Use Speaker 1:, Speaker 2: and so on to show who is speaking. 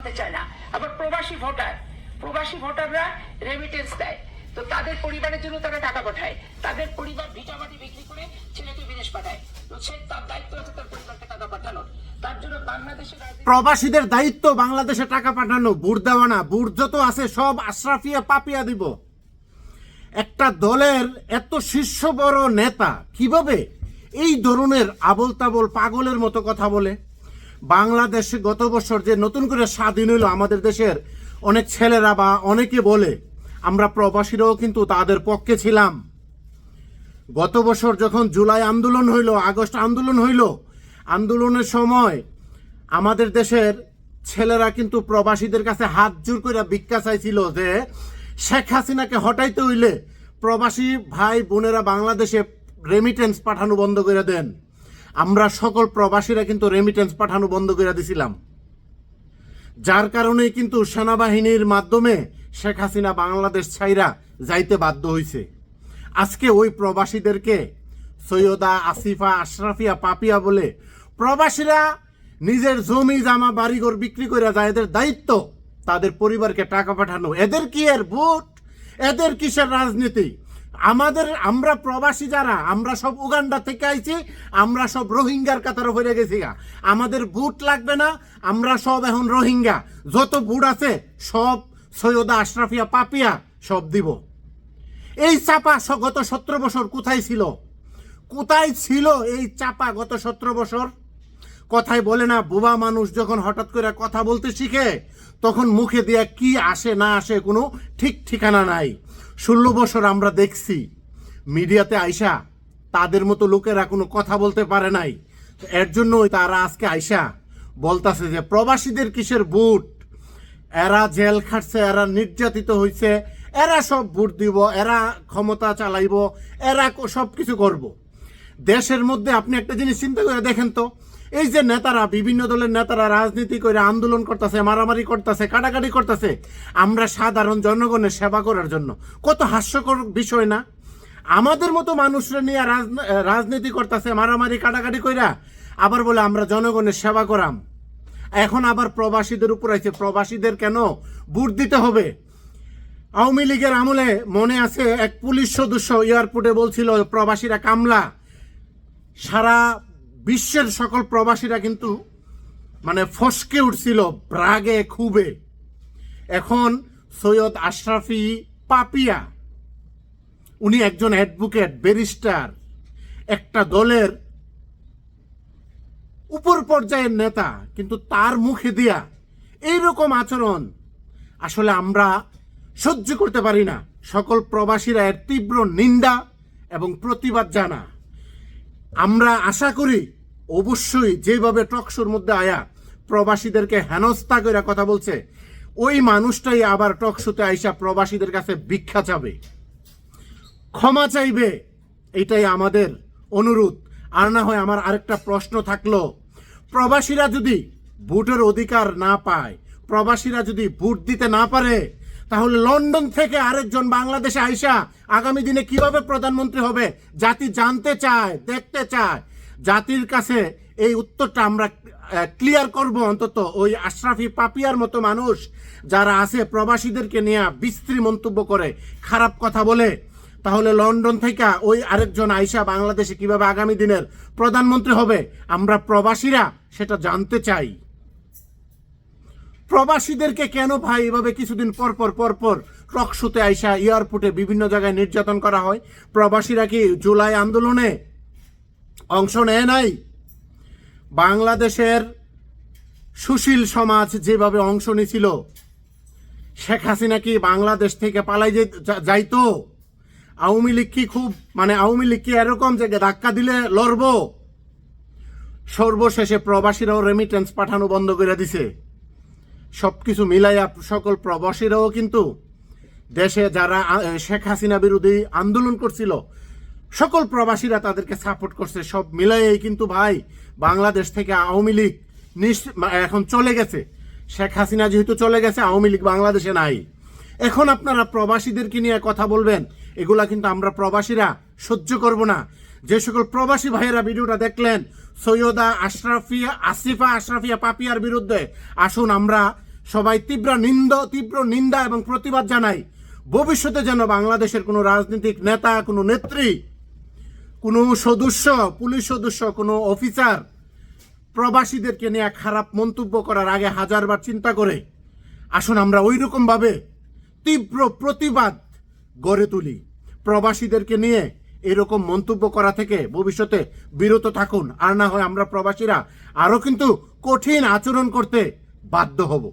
Speaker 1: করতে চায় না। আবার প্রবাসী ভোটার, প্রবাসী ভোটাররা রেমিটেন্স দেয়। তো তাদের পরিবারের জন্য তারা টাকা পাঠায়। তাদের পরিবার ভিটামাটি বিক্রি করে ছেলেকে বিদেশ পাঠায়। তো সে তার দায়িত্ব আছে তার পরিবারকে টাকা পাঠানোর।
Speaker 2: প্রবাসীদের দায়িত্ব বাংলাদেশে টাকা পাঠানো, বুট দেওয়া না বুট যত আছে সব আশরাফিয়া পাপিয়া দিব। একটা দলের এত শীর্ষ বড় নেতা কীভাবে এই ধরনের আবল তাবল পাগলের মতো কথা বলে? বাংলাদেশে গত বছর যে নতুন করে স্বাধীন হইল আমাদের দেশের, অনেক ছেলেরা বা অনেকে বলে, আমরা প্রবাসীরাও কিন্তু তাদের পক্ষে ছিলাম। গত বছর যখন জুলাই আন্দোলন হইল, আগস্ট আন্দোলন হইল, আন্দোলনের সময় আমাদের দেশের ছেলেরা কিন্তু প্রবাসীদের কাছে হাত জোর করে ভিক্ষা চাইছিল যে, শেখ হাসিনাকে হটাইতে হইলে প্রবাসী ভাই বোনেরা বাংলাদেশে রেমিটেন্স পাঠানো বন্ধ করে দেন। আমরা সকল প্রবাসীরা কিন্তু রেমিটেন্স পাঠানো বন্ধ করে দিছিলাম। যার কারণে কিন্তু সেনাবাহিনীর মাধ্যমে শেখ হাসিনা বাংলাদেশ ছাইরা যাইতে বাধ্য হইছে। আজকে ওই প্রবাসীদেরকে সৈয়দা আসিফা আশরাফিয়া পাপিয়া বলে প্রবাসীরা নিজের জমি, জামা, বাড়িঘর বিক্রি করে যায়, এদের দায়িত্ব তাদের পরিবারকে টাকা পাঠানো। এদের কি এর ভোট? এদের কিসের রাজনীতি? আমাদের, আমরা প্রবাসী যারা, আমরা সব উগান্ডা থেকে আইছি, আমরা সব রোহিঙ্গার কাতারে হয়ে গেছি আমাদের বুট লাগবে না, আমরা সব এখন রোহিঙ্গা। যত বুট আছে, সব সৈয়দা আশরাফিয়া পাপিয়া সব দিব। এই চাপা গত সতেরো বছর কোথায় ছিল? কোথায় ছিল এই চাপা গত সতেরো বছর? কথাই বলে না, বোবা মানুষ যখন হঠাৎ করে কথা বলতে শিখে, তখন মুখে দিয়ে কি আসে না আসে কোনো ঠিক ঠিকানা নাই। ষোলো বছর আমরা দেখছি মিডিয়াতে আইসা তাদের মতো লোকেরা কোনো কথা বলতে পারে নাই। এর জন্যই তারা আজকে আইসা বলতাছে যে, প্রবাসীদের কিসের বুট এরা জেল খাটছে, এরা নির্যাতিত হইছে, এরা সব ভোট দিব, এরা ক্ষমতা চালাইব, এরা সব কিছু করব। দেশের মধ্যে আপনি একটা জিনিস চিন্তা করে দেখেন তো এই যে নেতারা, বিভিন্ন দলের নেতারা রাজনীতি করে আন্দোলন করতেছে, মারামারি করতেছে, কাটাকাটি করতেছে, আমরা সাধারণ জনগণের সেবা করার জন্য। কত হাস্যকর বিষয় না? আমাদের মতো মানুষরা নিয়ে রাজন- রাজনীতি করতেছে, মারামারি, কাটাকাটি কইরা, আবার বলে আমরা জনগণের সেবা করাম। এখন আবার প্রবাসীদের উপর আছে প্রবাসীদের কেন বুট দিতে হবে? আওয়ামী লীগের আমলে মনে আছে এক পুলিশ সদস্য এয়ারপোর্টে বলছিল, প্রবাসীরা কামলা। সারা বিশ্বের সকল প্রবাসীরা কিন্তু মানে ফসকে উঠছিল, ব্রাগে, খুবে। এখন সৈয়দ আশরাফি পাপিয়া, উনি একজন অ্যাডভোকেট, ব্যারিস্টার, একটা দলের উপর পর্যায়ের নেতা, কিন্তু তার মুখে দিয়া এইরকম আচরণ আসলে আমরা সহ্য করতে পারি না। সকল প্রবাসীরা এর তীব্র নিন্দা এবং প্রতিবাদ জানা। আমরা আশা করি অবশ্যই যেভাবে টকশোর মধ্যে আয়া প্রবাসীদেরকে হেনস্থা করে কথা বলছে, ওই মানুষটাই আবার টকশোতে আইসা প্রবাসীদের কাছে ভিক্ষা চাবে। ক্ষমা চাইবে, এটাই আমাদের অনুরোধ। আর না হয় আমার আরেকটা প্রশ্ন থাকল, প্রবাসীরা যদি ভোটের অধিকার না পায়, প্রবাসীরা যদি ভোট দিতে না পারে তাহলে লন্ডন থেকে আরেকজন বাংলাদেশে আইসা আগামী দিনে কীভাবে প্রধানমন্ত্রী হবে? জাতি জানতে চায়, দেখতে চায়। জাতির কাছে এই উত্তরটা আমরা ক্লিয়ার করব অন্তত ওই আশরাফি পাপিয়ার মতো মানুষ যারা আছে, প্রবাসীদেরকে নিয়ে বিস্ত্রী মন্তব্য করে, খারাপ কথা বলে। তাহলে লন্ডন থেকে ওই আরেকজন আইসা বাংলাদেশে কীভাবে আগামী দিনের প্রধানমন্ত্রী হবে? আমরা প্রবাসীরা সেটা জানতে চাই। প্রবাসীদেরকে কেন ভাই এভাবে কিছুদিন পর পর পর পর টকশোতে আইসা এয়ারপোর্টে বিভিন্ন জায়গায় নির্যাতন করা হয়? প্রবাসীরা কি জুলাই আন্দোলনে অংশ নেয় নাই? বাংলাদেশের সুশীল সমাজ যেভাবে অংশ নিছিল, শেখ হাসিনা কি বাংলাদেশ থেকে পালাই যাইতো? আওয়ামী লীগ কি খুব মানে আওয়ামী লীগ কি এরকম যে ধাক্কা দিলে লড়ব? সর্বশেষে প্রবাসীরাও রেমিটেন্স পাঠানো বন্ধ করে দিছে। সবকিছু মিলাইয়া সকল প্রবাসীরাও কিন্তু দেশে যারা শেখ হাসিনা বিরোধী আন্দোলন করছিল, সকল প্রবাসীরা তাদেরকে সাপোর্ট করছে। সব মিলাইয়াই কিন্তু ভাই বাংলাদেশ থেকে আওয়ামী লীগ এখন চলে গেছে। শেখ হাসিনা যেহেতু চলে গেছে, আওয়ামী লীগ বাংলাদেশে নাই। এখন আপনারা প্রবাসীদেরকে নিয়ে কথা বলবেন, এগুলা কিন্তু আমরা প্রবাসীরা সহ্য করব না। যে সকল প্রবাসী ভাইয়েরা ভিডিওটা দেখলেন, সৈয়দা আশরাফিয়া, আসিফা আশরাফিয়া পাপিয়ার বিরুদ্ধে, আসুন আমরা সবাই তীব্র নিন্দ, তীব্র নিন্দা এবং প্রতিবাদ জানাই। ভবিষ্যতে যেন বাংলাদেশের কোনো রাজনৈতিক নেতা, কোনো নেত্রী, কোনো সদস্য, পুলিশ সদস্য, কোনো অফিসার প্রবাসীদেরকে নিয়ে খারাপ মন্তব্য করার আগে হাজারবার চিন্তা করে, আসুন আমরা ওই রকম ভাবে তীব্র প্রতিবাদ গড়ে তুলি। প্রবাসীদেরকে নিয়ে এরকম মন্তব্য করা থেকে ভবিষ্যতে বিরত থাকুন। আর না হয় আমরা প্রবাসীরা আরও কিন্তু কঠিন আচরণ করতে বাধ্য হব।